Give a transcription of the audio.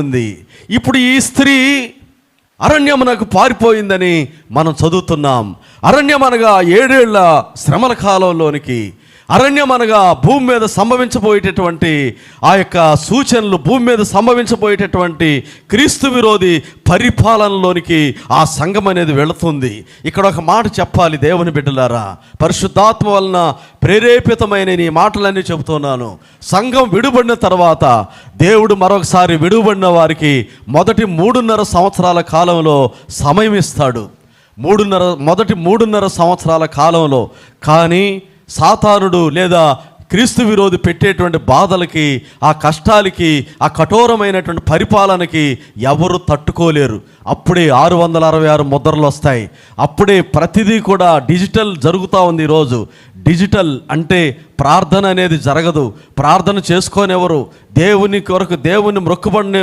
ఉంది. ఇప్పుడు ఈ స్త్రీ అరణ్యమునకు పారిపోయిందని మనం చదువుతున్నాం. అరణ్యమనగా ఏడేళ్ళ శ్రమల కాలంలోనికి అరణ్యమనగా భూమి మీద సంభవించబోయేటటువంటి ఆ యొక్క సూచనలు భూమి మీద సంభవించబోయేటటువంటి క్రీస్తు విరోధి పరిపాలనలోనికి ఆ సంఘం అనేది వెళుతుంది. ఇక్కడ ఒక మాట చెప్పాలి దేవుని బిడ్డలారా. పరిశుద్ధాత్మ వలన ప్రేరేపితమైన ఈ మాటలన్నీ చెబుతున్నాను. సంఘం విడుబడిన తర్వాత దేవుడు మరొకసారి విడువబడిన వారికి మొదటి మూడున్నర సంవత్సరాల కాలంలో సమయం ఇస్తాడు. మూడున్నర మొదటి మూడున్నర సంవత్సరాల కాలంలో. కానీ సాతానుడు లేదా క్రీస్తు విరోధి పెట్టేటువంటి బాధలకి ఆ కష్టాలకి ఆ కఠోరమైనటువంటి పరిపాలనకి ఎవరు తట్టుకోలేరు. అప్పుడే ఆరు వందల అరవై ఆరు ముద్రలు వస్తాయి. అప్పుడే ప్రతిదీ కూడా డిజిటల్ జరుగుతూ ఉంది ఈరోజు. డిజిటల్ అంటే ప్రార్థన అనేది జరగదు. ప్రార్థన చేసుకోనేవారు. దేవుని కొరకు దేవుని మొక్కుబడిని